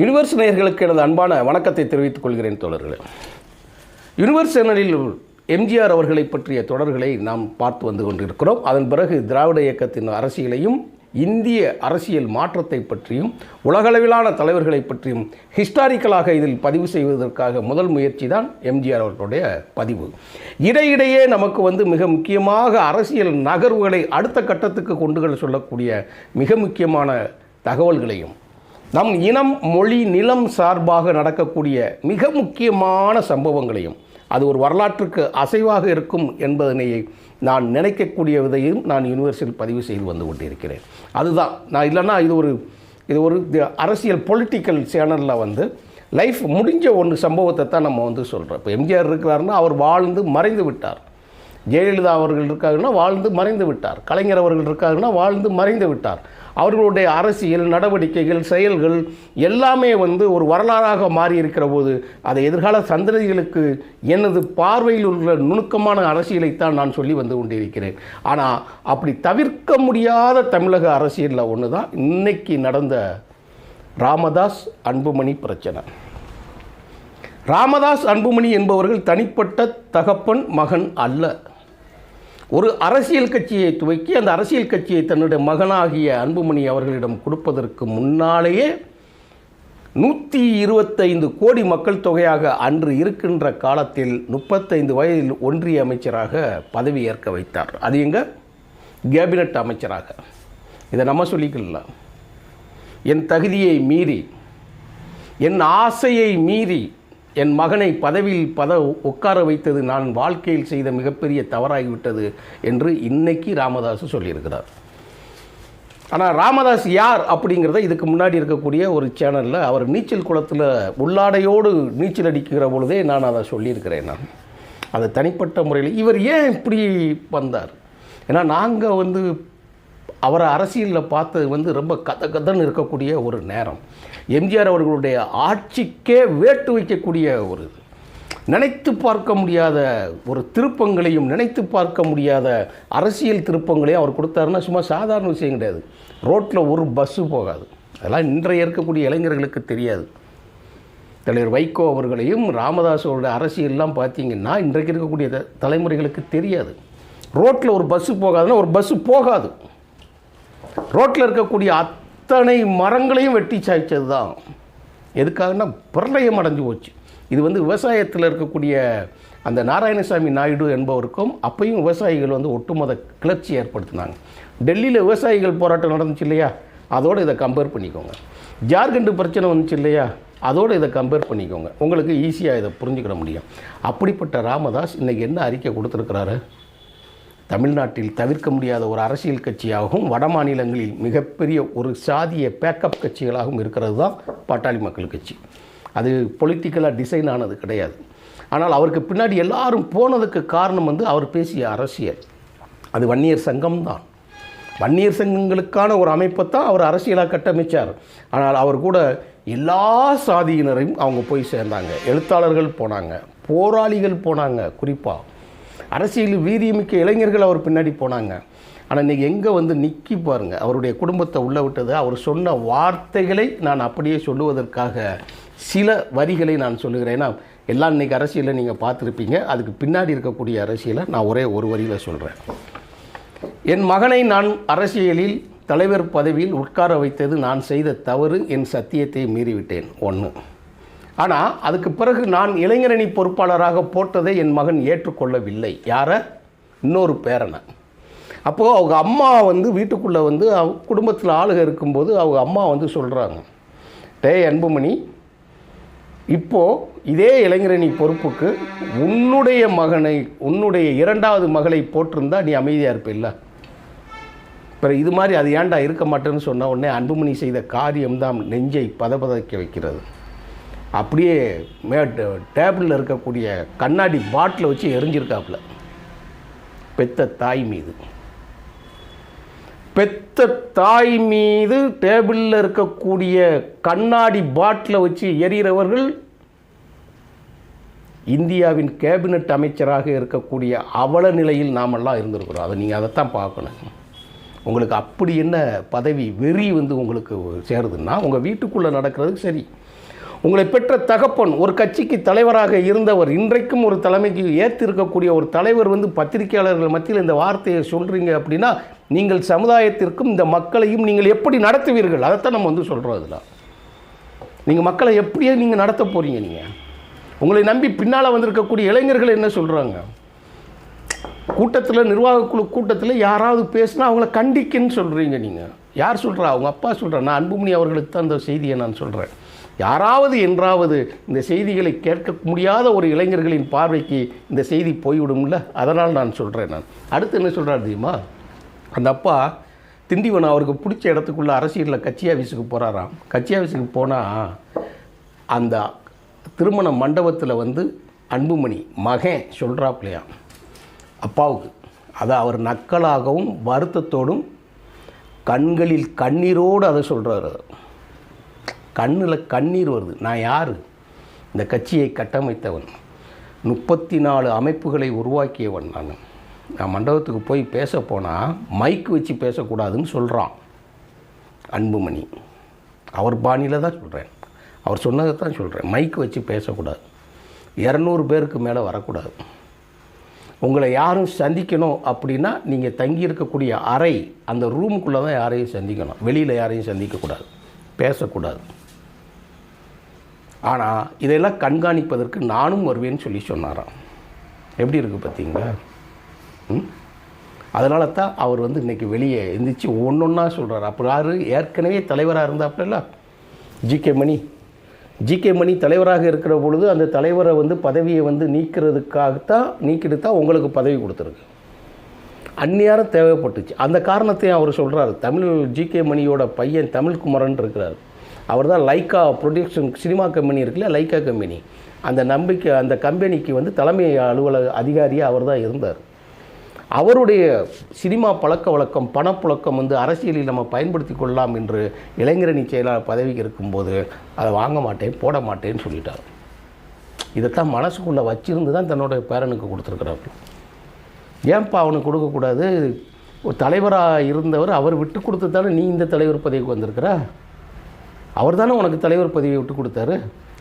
Universe நேயர்களுக்கு எனது அன்பான வணக்கத்தை தெரிவித்துக் கொள்கிறேன் தோழர்களே. யுனிவர்ஸ் சேனலில் எம்ஜிஆர் அவர்களை பற்றிய தொடர்களை நாம் பார்த்து வந்து கொண்டிருக்கிறோம். அதன் பிறகு திராவிட இயக்கத்தின் அரசியலையும் இந்திய அரசியல் மாற்றத்தை பற்றியும் உலகளவிலான தலைவர்களை பற்றியும் ஹிஸ்டாரிக்கலாக இதில் பதிவு செய்வதற்காக முதல் முயற்சி தான் எம்ஜிஆர் அவர்களுடைய பதிவு. இடையிடையே நமக்கு வந்து மிக முக்கியமாக அரசியல் நகர்வுகளை அடுத்த கட்டத்துக்கு கொண்டு சொல்லக்கூடிய மிக முக்கியமான தகவல்களையும் நம் இனம் மொழி நிலம் சார்பாக நடக்கக்கூடிய மிக முக்கியமான சம்பவங்களையும் அது ஒரு வரலாற்றுக்கு அசைவாக இருக்கும் என்பதனை நான் நினைக்கக்கூடிய விதையும் நான் யூனிவர்சில் பதிவு செய்து வந்து கொண்டிருக்கிறேன். அதுதான். நான் இல்லைன்னா இது ஒரு இது ஒரு அரசியல் பொலிட்டிக்கல் சேனலில் வந்து லைஃப் முடிஞ்ச ஒன்று சம்பவத்தை தான் நம்ம வந்து சொல்கிறோம் இப்போ எம்ஜிஆர் இருக்கிறாருன்னா அவர் வாழ்ந்து மறைந்து விட்டார். ஜெயலலிதா அவர்கள் இருக்காங்கன்னா வாழ்ந்து மறைந்து விட்டார். கலைஞர் அவர்கள் இருக்காருன்னா வாழ்ந்து மறைந்து விட்டார். அவர்களுடைய அரசியல் நடவடிக்கைகள் செயல்கள் எல்லாமே வந்து ஒரு வரலாறாக மாறி இருக்கிற போது அதை எதிர்கால சந்ததிகளுக்கு எனது பார்வையில் உள்ள நுணுக்கமான அரசியலைத்தான் நான் சொல்லி வந்து கொண்டிருக்கிறேன். ஆனால் அப்படி தவிர்க்க முடியாத தமிழக அரசியலில் ஒன்று தான் இன்னைக்கு நடந்த ராமதாஸ் அன்புமணி பிரச்சனை. ராமதாஸ் அன்புமணி என்பவர்கள் தனிப்பட்ட தகப்பன் மகன் அல்ல. ஒரு அரசியல் கட்சியை துவக்கி அந்த அரசியல் கட்சியை தன்னுடைய மகனாகிய அன்புமணி அவர்களிடம் கொடுப்பதற்கு முன்னாலேயே நூற்றி இருபத்தைந்து கோடி மக்கள் தொகையாக அன்று இருக்கின்ற காலத்தில் முப்பத்தைந்து வயதில் ஒன்றிய அமைச்சராக பதவி ஏற்க வைத்தார். அது எங்க? கேபினட் அமைச்சராக. இதை நம்ம சொல்லிக்கலாம். என் தகுதியை மீறி என் ஆசையை மீறி என் மகனை பதவியில் பத உட்கார வைத்தது நான் வாழ்க்கையில் செய்த மிகப்பெரிய தவறாகிவிட்டது என்று இன்னைக்கு ராமதாஸ் சொல்லியிருக்கிறார். ஆனால் ராமதாஸ் யார் அப்படிங்கிறத இதுக்கு முன்னாடி இருக்கக்கூடிய ஒரு சேனலில் அவர் நீச்சல் குளத்தில் உள்ளாடையோடு நீச்சல் அடிக்கிற பொழுதே நான் அதை சொல்லியிருக்கிறேன் நான். அது தனிப்பட்ட முறையில். இவர் ஏன் இப்படி வந்தார்? ஏன்னா நாங்கள் வந்து அவரை அரசியலில் பார்த்தது வந்து ரொம்ப கத கதன்னு இருக்கக்கூடிய ஒரு நேரம். எம்ஜிஆர் அவர்களுடைய ஆட்சிக்கே வேட்டு வைக்கக்கூடிய ஒரு இது. நினைத்து பார்க்க முடியாத ஒரு திருப்பங்களையும் நினைத்து பார்க்க முடியாத அரசியல் திருப்பங்களையும் அவர் கொடுத்தாருன்னா சும்மா சாதாரண விஷயம் கிடையாது. ரோட்டில் ஒரு பஸ்ஸு போகாது. அதெல்லாம் இன்றைய இருக்கக்கூடிய இளைஞர்களுக்கு தெரியாது. தலைவர் வைகோ அவர்களையும் ராமதாஸோட அரசியல்லாம் பார்த்தீங்கன்னா இன்றைக்கு இருக்கக்கூடிய த- தலைமுறைகளுக்கு தெரியாது. ரோட்டில் ஒரு பஸ்ஸு போகாதுன்னா ஒரு பஸ்ஸு போகாது. ரோட்டில் இருக்கக்கூடிய அத்தனை மரங்களையும் வெட்டி சாய்ச்சது தான் எதுக்காகனா பிரளயம் அடைஞ்சு போச்சு. இது வந்து விவசாயத்தில் இருக்கக்கூடிய அந்த நாராயணசாமி நாயுடு என்பவருக்கும் அப்பையும் விவசாயிகள் வந்து ஒட்டுமொத்த கிளர்ச்சி ஏற்படுத்தினாங்க. டெல்லியில் விவசாயிகள் போராட்டம் நடந்துச்சு இல்லையா? அதோடு இதை கம்பேர் பண்ணிக்கோங்க. ஜார்க்கண்ட் பிரச்சனை வந்துச்சு இல்லையா? அதோடு இதை கம்பேர் பண்ணிக்கோங்க. உங்களுக்கு ஈஸியாக இதை புரிஞ்சுக்கிட முடியும். அப்படிப்பட்ட ராமதாஸ் இன்றைக்கி என்ன அறிக்கை கொடுத்துருக்கிறாரு? தமிழ்நாட்டில் தவிர்க்க முடியாத ஒரு அரசியல் கட்சியாகவும் வட மாநிலங்களில் மிகப்பெரிய ஒரு சாதிய பேக்கப் கட்சிகளாகவும் இருக்கிறது தான் பாட்டாளி மக்கள் கட்சி. அது பொலிட்டிக்கலாக டிசைன் ஆனது கிடையாது. ஆனால் அவருக்கு பின்னாடி எல்லாரும் போனதுக்கு காரணம் வந்து அவர் பேசிய அரசியல். அது வன்னியர் சங்கம் தான். வன்னியர் சங்கங்களுக்கான ஒரு அமைப்பை தான் அவர் அரசியலாக கட்டமைச்சார். ஆனால் அவர் கூட எல்லா சாதியினரையும் அவங்க போய் சேர்ந்தாங்க. எழுத்தாளர்கள் போனாங்க போராளிகள் போனாங்க குறிப்பாக அரசியல் வீரியமிக்க இளைஞர்கள் அவர் பின்னாடி போனாங்க. ஆனால் இன்றைக்கி எங்கே வந்து நிற்கி பாருங்கள் அவருடைய குடும்பத்தை உள்ளே விட்டது. அவர் சொன்ன வார்த்தைகளை நான் அப்படியே சொல்லுவதற்காக சில வரிகளை நான் சொல்லுகிறேன். ஏன்னா எல்லாம் இன்றைக்கி அரசியலை நீங்கள் பார்த்துருப்பீங்க. அதுக்கு பின்னாடி இருக்கக்கூடிய அரசியலை நான் ஒரே ஒரு வரியில் சொல்கிறேன் என் மகனை நான் அரசியலில் தலைவர் பதவியில் உட்கார வைத்தது நான் செய்த தவறு என் சத்தியத்தை மீறிவிட்டேன். ஒன்று ஆனால் அதுக்கு பிறகு நான் இளைஞரணி பொறுப்பாளராக போட்டதை என் மகன் ஏற்றுக்கொள்ளவில்லை. யாரை? இன்னொரு பேரனை. அப்போது அவங்க அம்மா வந்து வீட்டுக்குள்ளே வந்து அவ குடும்பத்தில் ஆளுக இருக்கும்போது அவங்க அம்மா வந்து சொல்கிறாங்க டே அன்புமணி இப்போது இதே இளைஞரணி பொறுப்புக்கு உன்னுடைய மகனை உன்னுடைய இரண்டாவது மகளை போட்டிருந்தா நீ அமைதியாக இருப்பில்ல? பிற இது மாதிரி அது ஏன்டா இருக்க மாட்டேன்னு சொன்ன உடனே அன்புமணி செய்த காரியம்தான் நெஞ்சை பதபதைக்க வைக்கிறது. அப்படியே மே டேபிளில் இருக்கக்கூடிய கண்ணாடி பாட்டிலை வச்சு எரிஞ்சிருக்காப்புல. பெத்த தாய் மீது. பெத்த தாய் மீது டேபிளில் இருக்கக்கூடிய கண்ணாடி பாட்டிலை வச்சு எறிகிறவர்கள் இந்தியாவின் கேபினட் அமைச்சராக இருக்கக்கூடிய அவல நிலையில் நாமெல்லாம் இருந்திருக்கிறோம். அதை நீங்கள் அதைத்தான் பார்க்கணும். உங்களுக்கு அப்படி என்ன பதவி வெறி வந்து உங்களுக்கு சேருதுன்னா உங்கள் வீட்டுக்குள்ளே நடக்கிறதுக்கு சரி. உங்களை பெற்ற தகப்பன் ஒரு கட்சிக்கு தலைவராக இருந்தவர் இன்றைக்கும் ஒரு தலைமைக்கு ஏற்றிருக்கக்கூடிய ஒரு தலைவர் வந்து பத்திரிகையாளர்கள் மத்தியில் இந்த வார்த்தையை சொல்கிறீங்க அப்படின்னா நீங்கள் சமுதாயத்திற்கும் இந்த மக்களையும் நீங்கள் எப்படி நடத்துவீர்கள்? அதைத்தான் நம்ம வந்து சொல்கிறோம் அதில். நீங்கள் மக்களை எப்படியே நீங்கள் நடத்த போகிறீங்க நீங்கள் உங்களை நம்பி பின்னால் வந்திருக்கக்கூடிய இளைஞர்கள் என்ன சொல்கிறாங்க கூட்டத்தில் நிர்வாக குழு கூட்டத்தில் யாராவது பேசினா அவங்கள கண்டிக்குன்னு சொல்கிறீங்க நீங்கள் யார் சொல்கிறா அவங்க அப்பா சொல்கிறா நான் அன்புமணி அவர்களுக்கு தான் அந்த செய்தியை நான் சொல்கிறேன் யாராவது என்றாவது இந்த செய்திகளை கேட்க முடியாத ஒரு இளைஞர்களின் பார்வைக்கு இந்த செய்தி போய்விடும்ல? அதனால் நான் சொல்கிறேன் நான். அடுத்து என்ன சொல்கிறார் தெரியுமா? அந்த அப்பா திண்டிவனம் அவருக்கு பிடிச்ச இடத்துக்குள்ள அரசியலில் கட்சி ஆஃபீஸுக்கு போகிறாராம் கட்சி ஆஃபீஸுக்கு போனால் அந்த திருமண மண்டபத்தில் வந்து அன்புமணி மகன் சொல்கிறாப்லையா அப்பாவுக்கு. அதை அவர் நக்கலாகவும் வருத்தத்தோடும் கண்களில் கண்ணீரோடு அதை சொல்கிறார் கண்ணில் கண்ணீர் வருது. நான் யார்? இந்த கட்சியை கட்டமைத்தவன். முப்பத்தி நாலு அமைப்புகளை உருவாக்கியவன் நான். நான் மண்டபத்துக்கு போய் பேச போனால் மைக் வச்சு பேசக்கூடாதுன்னு சொல்கிறான் அன்புமணி. அவர் பாணியில் தான் சொல்கிறேன் அவர் சொன்னதை தான் சொல்கிறேன் மைக் வச்சு பேசக்கூடாது. இரநூறு பேருக்கு மேலே வரக்கூடாது. உங்களை யாரும் சந்திக்கணும் அப்படின்னா நீங்கள் தங்கி இருக்கக்கூடிய அறை அந்த ரூமுக்குள்ளே தான் யாரையும் சந்திக்கணும். வெளியில் யாரையும் சந்திக்கக்கூடாது. பேசக்கூடாது. ஆனால் இதையெல்லாம் கண்காணிப்பதற்கு நானும் வருவேன்னு சொல்லி சொன்னாராம். எப்படி இருக்குது பார்த்தீங்களா? ம்? அதனால தான் அவர் வந்து இன்றைக்கி வெளியே எந்திரிச்சு ஒன்று ஒன்றா சொல்கிறார் அப்போ யார்? ஏற்கனவே தலைவராக இருந்தாப்புல ஜிகே மணி. ஜிகே மணி தலைவராக இருக்கிற பொழுது அந்த தலைவரை வந்து பதவியை வந்து நீக்கிறதுக்காகத்தான் நீக்கிட்டு தான் உங்களுக்கு பதவி கொடுத்துருக்கு. அந்நியாரம் தேவைப்பட்டுச்சு. அந்த காரணத்தையும் அவர் சொல்கிறாரு தமிழ் ஜிகே மணியோட பையன் தமிழ்குமரன் இருக்கிறார். அவர் தான் லைக்கா ப்ரொடக்ஷன் சினிமா கம்பெனி இருக்குல்ல லைக்கா கம்பெனி அந்த நம்பிக்கை அந்த கம்பெனிக்கு வந்து தலைமை அலுவலக அதிகாரியாக அவர் தான் இருந்தார். அவருடைய சினிமா பழக்க வழக்கம் பணப்புழக்கம் வந்து அரசியலில் நம்ம பயன்படுத்தி கொள்ளலாம் என்று இளைஞரணி செயலாளர் பதவிக்கு இருக்கும்போது அதை வாங்க மாட்டேன் போட மாட்டேன்னு சொல்லிட்டார். இதைத்தான் மனசுக்குள்ளே வச்சிருந்து தான் தன்னோட பேரனுக்கு கொடுத்துருக்குறாரு. ஏன்பா அவனுக்கு கொடுக்கக்கூடாது? ஒரு தலைவராக இருந்தவர் அவர் விட்டு கொடுத்து தானே நீ இந்த தலைவர் பதவிக்கு வந்திருக்கிறா? அவர் தானே உனக்கு தலைவர் பதவியை விட்டு கொடுத்தாரு?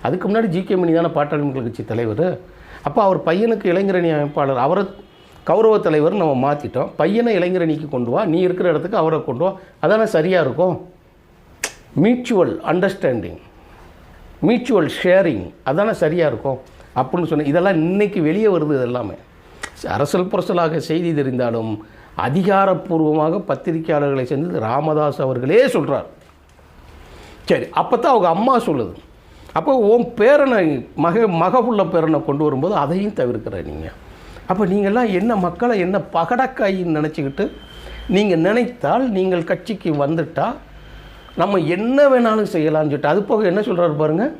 அதுக்கு முன்னாடி ஜிகே மணி தானே பாட்டாளி மக்கள் கட்சி தலைவர். அப்போ அவர் பையனுக்கு இளைஞரணி அமைப்பாளர் அவரை கௌரவ தலைவர் நம்ம மாற்றிட்டோம் பையனை இளைஞரணிக்கு கொண்டு வா நீ இருக்கிற இடத்துக்கு அவரை கொண்டு வா. அதானே சரியாக இருக்கும்? மியூச்சுவல் அண்டர்ஸ்டாண்டிங் மியூச்சுவல் ஷேரிங் அதானே சரியாக இருக்கும்? அப்படின்னு சொன்ன இதெல்லாம் இன்னைக்கு வெளியே வருது இது எல்லாமே அரசல் புரசலாக செய்தி தெரிந்தாலும் அதிகாரப்பூர்வமாக பத்திரிகையாளர்களை சேர்ந்து ராமதாஸ் அவர்களே சொல்கிறார் சரி அப்போ தான் அவங்க அம்மா சொல்லுது. அப்போ உன் பேரனை மக மகவுள்ள பேரனை கொண்டு வரும்போது அதையும் தவிர்க்கிற நீங்கள் அப்போ நீங்கள்லாம் என்ன மக்களை என்ன பகடக்காயின்னு நினச்சிக்கிட்டு நீங்கள் நினைத்தால் நீங்கள் கட்சிக்கு வந்துட்டால் நம்ம என்ன வேணாலும் செய்யலாம்னு சொல்லிட்டு அது போக என்ன சொல்கிறாரு பாருங்கள்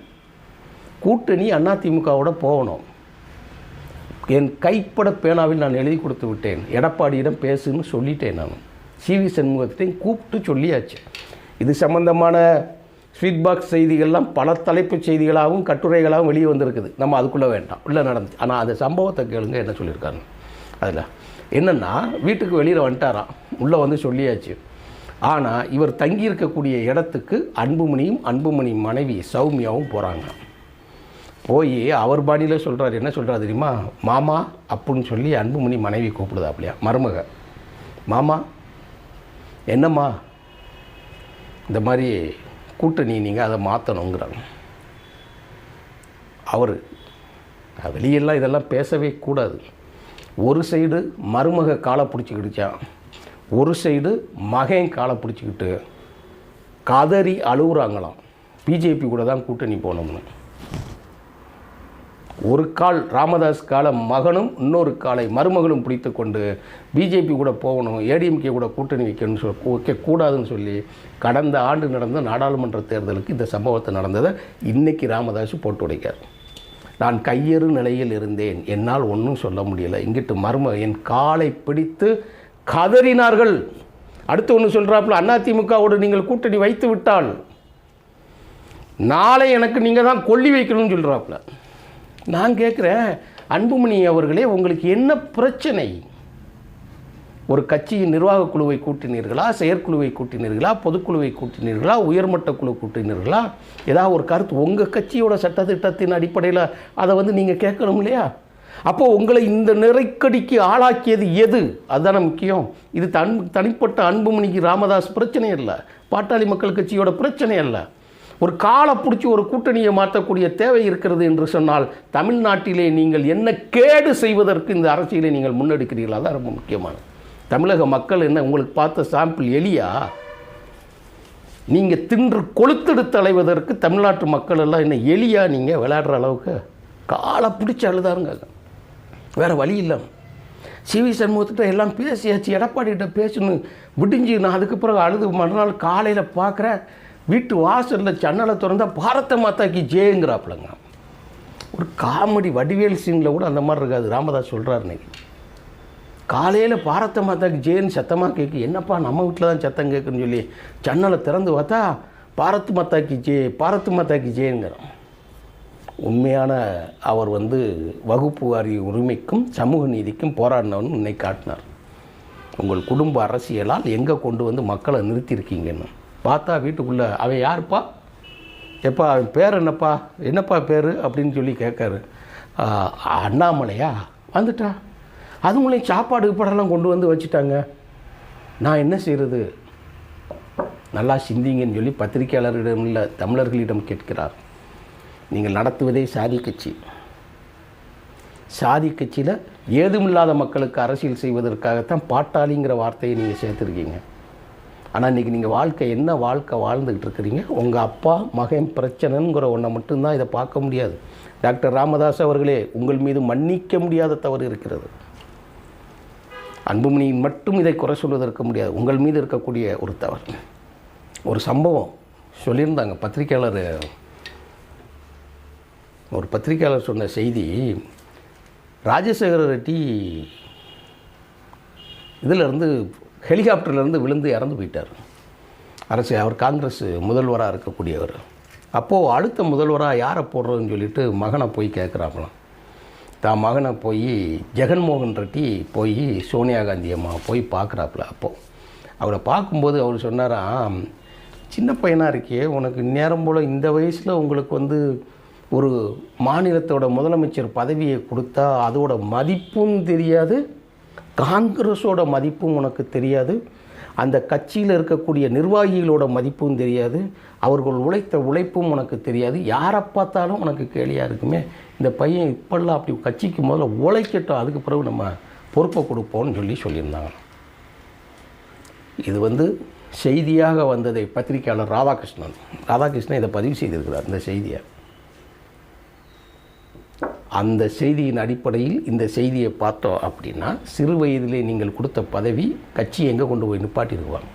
கூட்டணி அதிமுகவோட போகணும். என் கைப்பட பேனாவில் நான் எழுதி கொடுத்து விட்டேன். எடப்பாடியிடம் பேசுன்னு சொல்லிட்டேன் நான். சிவி சண்முகத்தையும் கூப்பிட்டு சொல்லியாச்சு. இது சம்பந்தமான ஃபீட்பேக் செய்திகள்லாம் பல தலைப்பு செய்திகளாகவும் கட்டுரைகளாகவும் வெளியே வந்திருக்குது. நம்ம அதுக்குள்ளே வேண்டாம். உள்ளே நடந்துச்சு ஆனால் அந்த சம்பவத்தை கேளுங்க என்ன சொல்லியிருக்காங்க அதில் என்னென்னா வீட்டுக்கு வெளியில் வந்துட்டாராம். உள்ளே வந்து சொல்லியாச்சு. ஆனால் இவர் தங்கியிருக்கக்கூடிய இடத்துக்கு அன்புமணியும் அன்புமணி மனைவி சௌமியாவும் போகிறாங்க போய் அவர் பாணியில் சொல்கிறார் என்ன சொல்கிறார் தெரியுமா? மாமா அப்புடின்னு சொல்லி அன்புமணி மனைவி கூப்பிடுதாப்லையா. மருமக மாமா என்னம்மா? இந்த மாதிரி கூட்டணி நீங்கள் அதை மாற்றணுங்கிறாங்க அவர் வெளியெல்லாம் இதெல்லாம் பேசவே கூடாது. ஒரு சைடு மருமக காலை பிடிச்சிக்கிடுச்சான் ஒரு சைடு மகன் காலை பிடிச்சிக்கிட்டு கதறி அழுகுறாங்களாம். பிஜேபி கூட தான் கூட்டணி போனோம்னு. ஒரு கால் ராமதாஸ் கால மகனும் இன்னொரு காலை மருமகளும் பிடித்து கொண்டு பிஜேபி கூட போகணும் ஏடிஎம்கே கூட கூட்டணி வைக்கணும்னு சொல் வைக்கக்கூடாதுன்னு சொல்லி கடந்த ஆண்டு நடந்த நாடாளுமன்ற தேர்தலுக்கு இந்த சம்பவத்தை நடந்ததை இன்றைக்கி ராமதாஸ் போட்டு உடைக்கார் நான் கையெறு நிலையில் இருந்தேன். என்னால் ஒன்றும் சொல்ல முடியலை. இங்கிட்டு மர்ம என் காலை பிடித்து கதறினார்கள். அடுத்து ஒன்று சொல்கிறாப்புல அதிமுகவோடு நீங்கள் கூட்டணி வைத்து விட்டால் நாளை எனக்கு நீங்கள் தான் கொல்லி வைக்கணும்னு சொல்கிறாப்புல நான் கேட்குறேன் அன்புமணி அவர்களே உங்களுக்கு என்ன பிரச்சனை? ஒரு கட்சியின் நிர்வாகக் குழுவை கூட்டினீர்களா செயற்குழுவை கூட்டினீர்களா பொதுக்குழுவை கூட்டினீர்களா உயர்மட்ட குழு கூட்டினீர்களா? ஏதாவது ஒரு கருத்து உங்கள் கட்சியோட சட்டத்திட்டத்தின் அடிப்படையில் அதை வந்து நீங்கள் கேட்கணும் இல்லையா? அப்போது உங்களை இந்த நெருக்கடிக்கு ஆளாக்கியது எது? அதுதானே முக்கியம். இது தன் தனிப்பட்ட அன்புமணிக்கு ராமதாஸ் பிரச்சனை இல்லை பாட்டாளி மக்கள் கட்சியோட பிரச்சனை இல்லை ஒரு காலை பிடிச்சி ஒரு கூட்டணியை மாற்றக்கூடிய தேவை இருக்கிறது என்று சொன்னால் தமிழ்நாட்டிலே நீங்கள் என்ன கேடு செய்வதற்கு இந்த அரசியலை நீங்கள் முன்னெடுக்கிறீர்களா? தான் ரொம்ப முக்கியமானது. தமிழக மக்கள் என்ன உங்களுக்கு பார்த்த சாம்பிள் எலியா நீங்கள் தின்று கொளுத்தெடுத்து அலைவதற்கு தமிழ்நாட்டு மக்கள் எல்லாம் என்ன எலியா நீங்கள் விளையாடுற அளவுக்கு? காலை பிடிச்சி அழுதாருங்க. வேறு வழி இல்லை சிவி சண்முகத்திட்ட எல்லாம் பேசியாச்சு. எடப்பாடிகிட்ட பேசணும். விடிஞ்சு நான் அதுக்கு பிறகு அழுது மறுநாள் காலையில் பார்க்குறேன் வீட்டு வாசலில் ஜன்னலை திறந்தா பாரத மாதாக்கு ஜெயங்கிறாப்புலங்க. ஒரு காமெடி வடிவேல் சீனில் கூட அந்த மாதிரி இருக்காது. ராமதாஸ் சொல்கிறார் இன்னைக்கு. காலையில் பாரத மாதாக்கு ஜேன்னு சத்தமாக கேட்கு என்னப்பா நம்ம வீட்டில் தான் சத்தம் கேட்குன்னு சொல்லி ஜன்னலை திறந்து பார்த்தா பாரத் மாதாக்கு ஜே பாரத் மாதாக்கு ஜேங்கிறோம் உண்மையான அவர் வந்து வகுப்பு வாரிய உரிமைக்கும் சமூக நீதிக்கும் போராடினவன் இன்னைக்கு காட்டினார். உங்கள் குடும்ப அரசியலால் எங்கே கொண்டு வந்து மக்களை நிறுத்தியிருக்கீங்கன்னு. பார்த்தா வீட்டுக்குள்ளே அவன் யாருப்பா? எப்பா அவன் பேர் என்னப்பா? என்னப்பா பேர்? அப்படின்னு சொல்லி கேட்காரு. அண்ணாமலையா? வந்துட்டா. அதுங்களையும் சாப்பாடு படம்லாம் கொண்டு வந்து வச்சுட்டாங்க. நான் என்ன செய்கிறது நல்லா சிந்திங்கன்னு சொல்லி பத்திரிகையாளர்களிடம் இல்லை தமிழர்களிடம் கேட்கிறார். நீங்கள் நடத்துவதே சாதி கட்சி. சாதி கட்சியில் ஏதுமில்லாத மக்களுக்கு அரசியல் செய்வதற்காகத்தான் பாட்டாளிங்கிற வார்த்தையை நீங்கள் சேர்த்துருக்கீங்க. ஆனால் இன்றைக்கி நீங்கள் வாழ்க்கை என்ன வாழ்க்கை வாழ்ந்துக்கிட்டு இருக்கிறீங்க? உங்கள் அப்பா மகன் பிரச்சனைங்கிற ஒன்றை மட்டும்தான் இதை பார்க்க முடியாது. டாக்டர் ராமதாஸ் அவர்களே உங்கள் மீது மன்னிக்க முடியாத தவறு இருக்கிறது. அன்புமணியின் மட்டும் இதை குறை சொல்வதற்கு முடியாது. உங்கள் மீது இருக்கக்கூடிய ஒரு தவறு. ஒரு சம்பவம் சொல்லியிருந்தாங்க. பத்திரிக்கையாளர் ஒரு பத்திரிக்கையாளர் சொன்ன செய்தி ராஜசேகர ரெட்டி இதிலிருந்து ஹெலிகாப்டர்லேருந்து விழுந்து இறந்து போயிட்டார். அரசு அவர் காங்கிரஸ் முதல்வராக இருக்கக்கூடியவர். அப்போது அடுத்த முதல்வராக யாரை போடுறதுன்னு சொல்லிட்டு மகனை போய் கேட்குறாங்களாம். தான் மகனை போய் ஜெகன்மோகன் ரெட்டி போய் சோனியா காந்தி அம்மா போய் பார்க்குறாப்புல அப்போது அவரை பார்க்கும்போது அவர் சொன்னாராம் சின்ன பையனாக இருக்கே உனக்கு நேரம் போல் இந்த வயசில் உங்களுக்கு வந்து ஒரு மாநிலத்தோட முதலமைச்சர் பதவியை கொடுத்தா அதோட மதிப்பும் தெரியாது காங்கிரஸோட மதிப்பும் உனக்கு தெரியாது. அந்த கட்சியில் இருக்கக்கூடிய நிர்வாகிகளோட மதிப்பும் தெரியாது. அவர்கள் உழைத்த உழைப்பும் உனக்கு தெரியாது. யாரை பார்த்தாலும் உனக்கு கேலியாக இருக்குமே. இந்த பையன் இப்பெல்லாம் அப்படி கட்சிக்கு முதல்ல உழைக்கட்டும். அதுக்கு பிறகு நம்ம பொறுப்பை கொடுப்போம்னு சொல்லி சொல்லியிருந்தாங்க. இது வந்து செய்தியாக வந்ததை பத்திரிகையாளர் ராதாகிருஷ்ணன். ராதாகிருஷ்ணன் இதை பதிவு செய்திருக்கிறார் இந்த செய்தியை. அந்த செய்தியின் அடிப்படையில் இந்த செய்தியை பார்த்தோம் அப்படின்னா சிறு வயதிலே நீங்கள் கொடுத்த பதவி கட்சி எங்கே கொண்டு போய் நிப்பாட்டிடுவாங்க?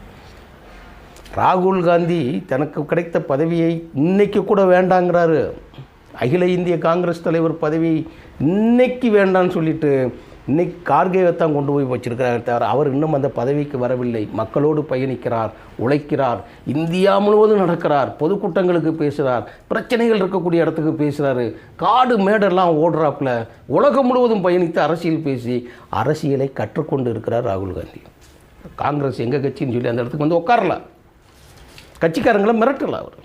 ராகுல் காந்தி தனக்கு கிடைத்த பதவியை இன்னைக்கு கூட வேண்டாங்கிறாரு. அகில இந்திய காங்கிரஸ் தலைவர் பதவி இன்னைக்கு வேண்டான்னு சொல்லிட்டு இன்னைக்கு கார்கேவை தான் கொண்டு போய் வச்சிருக்கிறார் தவிர அவர் இன்னும் அந்த பதவிக்கு வரவில்லை. மக்களோடு பயணிக்கிறார் உழைக்கிறார் இந்தியா முழுவதும் நடக்கிறார் பொதுக்கூட்டங்களுக்கு பேசுகிறார் பிரச்சனைகள் இருக்கக்கூடிய இடத்துக்கு பேசுகிறாரு காடு மேடெல்லாம் ஓடுறாப்புல. உலகம் முழுவதும் பயணித்து அரசியல் பேசி அரசியலை கற்றுக்கொண்டு இருக்கிறார் ராகுல் காந்தி. காங்கிரஸ் எங்கள் கட்சின்னு சொல்லி அந்த இடத்துக்கு வந்து உட்காரல. கட்சிக்காரங்களை மிரட்டல அவர்.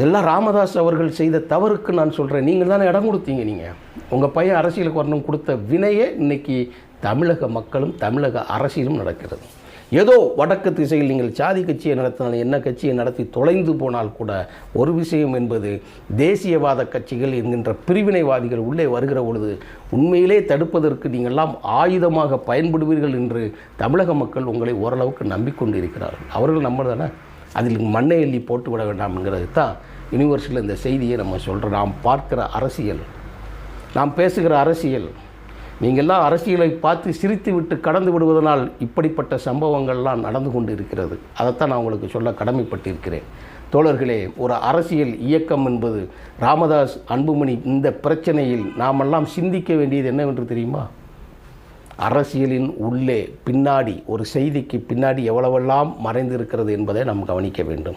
இதெல்லாம் ராமதாஸ் அவர்கள் செய்த தவறுக்கு நான் சொல்கிறேன் நீங்கள் தானே இடம் கொடுத்தீங்க நீங்கள் உங்கள் பையன் அரசியலுக்கு வரணும் கொடுத்த வினையே இன்னைக்கு தமிழக மக்களும் தமிழக அரசியலும் நடக்கிறது. ஏதோ வடக்கு திசையில் நீங்கள் சாதி கட்சியை நடத்தினால் என்ன கட்சியை நடத்தி தொலைந்து போனால் கூட ஒரு விஷயம் என்பது தேசியவாத கட்சிகள் என்கின்ற பிரிவினைவாதிகள் உள்ளே வருகிற பொழுது உண்மையிலே தடுப்பதற்கு நீங்கள்லாம் ஆயுதமாக பயன்படுவீர்கள் என்று தமிழக மக்கள் உங்களை ஓரளவுக்கு நம்பிக்கொண்டு இருக்கிறார்கள் அவர்கள் நம்ம தானே? அதில் மண்ணை எள்ளி போட்டு விட வேண்டாம்ங்கிறது தான் யூனிவர்ஸில் இந்த செய்தியை நம்ம சொல்கிறோம் நாம் பார்க்கிற அரசியல். நாம் பேசுகிற அரசியல். நீங்கள்லாம் அரசியலை பார்த்து சிரித்து விட்டு கடந்து விடுவதனால் இப்படிப்பட்ட சம்பவங்கள்லாம் நடந்து கொண்டு இருக்கிறது அதைத்தான் நான் உங்களுக்கு சொல்ல கடமைப்பட்டிருக்கிறேன். தோழர்களே ஒரு அரசியல் இயக்கம் என்பது ராமதாஸ் அன்புமணி இந்த பிரச்சனையில் நாமெல்லாம் சிந்திக்க வேண்டியது என்னவென்று தெரியுமா? அரசியலின் உள்ளே பின்னாடி ஒரு செய்திக்கு பின்னாடி எவ்வளவெல்லாம் மறைந்திருக்கிறது என்பதை நாம் கவனிக்க வேண்டும்.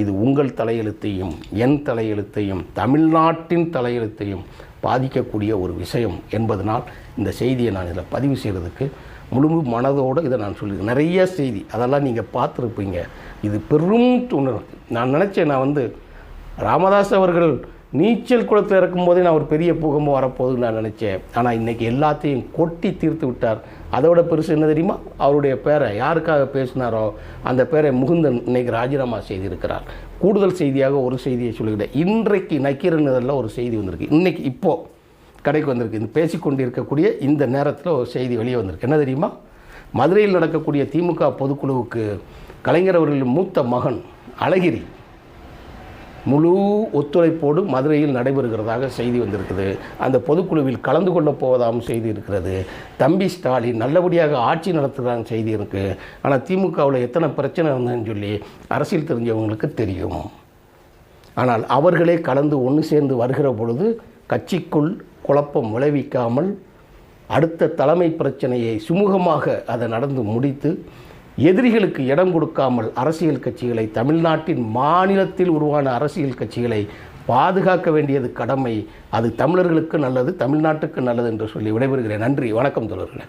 இது உங்கள் தலையெழுத்தையும் என் தலையெழுத்தையும் தமிழ்நாட்டின் தலையெழுத்தையும் பாதிக்கக்கூடிய ஒரு விஷயம் என்பதனால் இந்த செய்தியை நான் இதில் பதிவு செய்கிறதுக்கு முழு மனதோடு இதை நான் சொல்லி நிறைய செய்தி அதெல்லாம் நீங்கள் பார்த்துருப்பீங்க. இது பெரும் துணர் நான் நினச்சேன் நான் வந்து ராமதாஸ் அவர்கள் நீச்சல் குளத்தில் இருக்கும்போதே நான் ஒரு பெரிய பூகம்பம் வரப்போகுதுன்னு நான் நினச்சேன். ஆனால் இன்றைக்கி எல்லாத்தையும் கொட்டி தீர்த்து விட்டார். அதோட பெருசு என்ன தெரியுமா? அவருடைய பேரை யாருக்காக பேசினாரோ அந்த பேரை முகுந்தன் இன்னைக்கு ராஜினாமா செய்திருக்கிறார். கூடுதல் செய்தியாக ஒரு செய்தியை சொல்லுகிறேன். இன்றைக்கு நக்கீரன் இதெல்லாம் ஒரு செய்தி வந்திருக்கு. இன்னைக்கு இப்போது கடைக்கு வந்திருக்கு. இந்த பேசிக்கொண்டிருக்கக்கூடிய இந்த நேரத்தில் ஒரு செய்தி வெளியே வந்திருக்கு. என்ன தெரியுமா? மதுரையில் நடக்கக்கூடிய திமுக பொதுக்குழுவுக்கு கலைஞர் அவர்களின் மூத்த மகன் அழகிரி முழு ஒத்துழைப்போடு மதுரையில் நடைபெறுகிறதாக செய்தி வந்திருக்குது. அந்த பொதுக்குழுவில் கலந்து கொள்ளப் போவதாகவும் செய்தி இருக்கிறது. தம்பி ஸ்டாலின் நல்லபடியாக ஆட்சி நடத்துகிறாங்க செய்தி இருக்குது ஆனால் திமுகவில் எத்தனை பிரச்சனை இருந்ததுன்னு சொல்லி அரசியல் தெரிஞ்சவங்களுக்கு தெரியும். ஆனால் அவர்களே கலந்து ஒன்று சேர்ந்து வருகிற பொழுது கட்சிக்குள் குழப்பம் விளைவிக்காமல் அடுத்த தலைமை பிரச்சனையை சுமூகமாக அதை நடந்து முடித்து எதிரிகளுக்கு இடம் கொடுக்காமல் அரசியல் கட்சிகளை தமிழ்நாட்டின் மாநிலத்தில் உருவான அரசியல் கட்சிகளை பாதுகாக்க வேண்டியது கடமை. அது தமிழர்களுக்கு நல்லது தமிழ்நாட்டுக்கு நல்லது என்று சொல்லி விடைபெறுகிறேன். நன்றி வணக்கம் தொடர்களே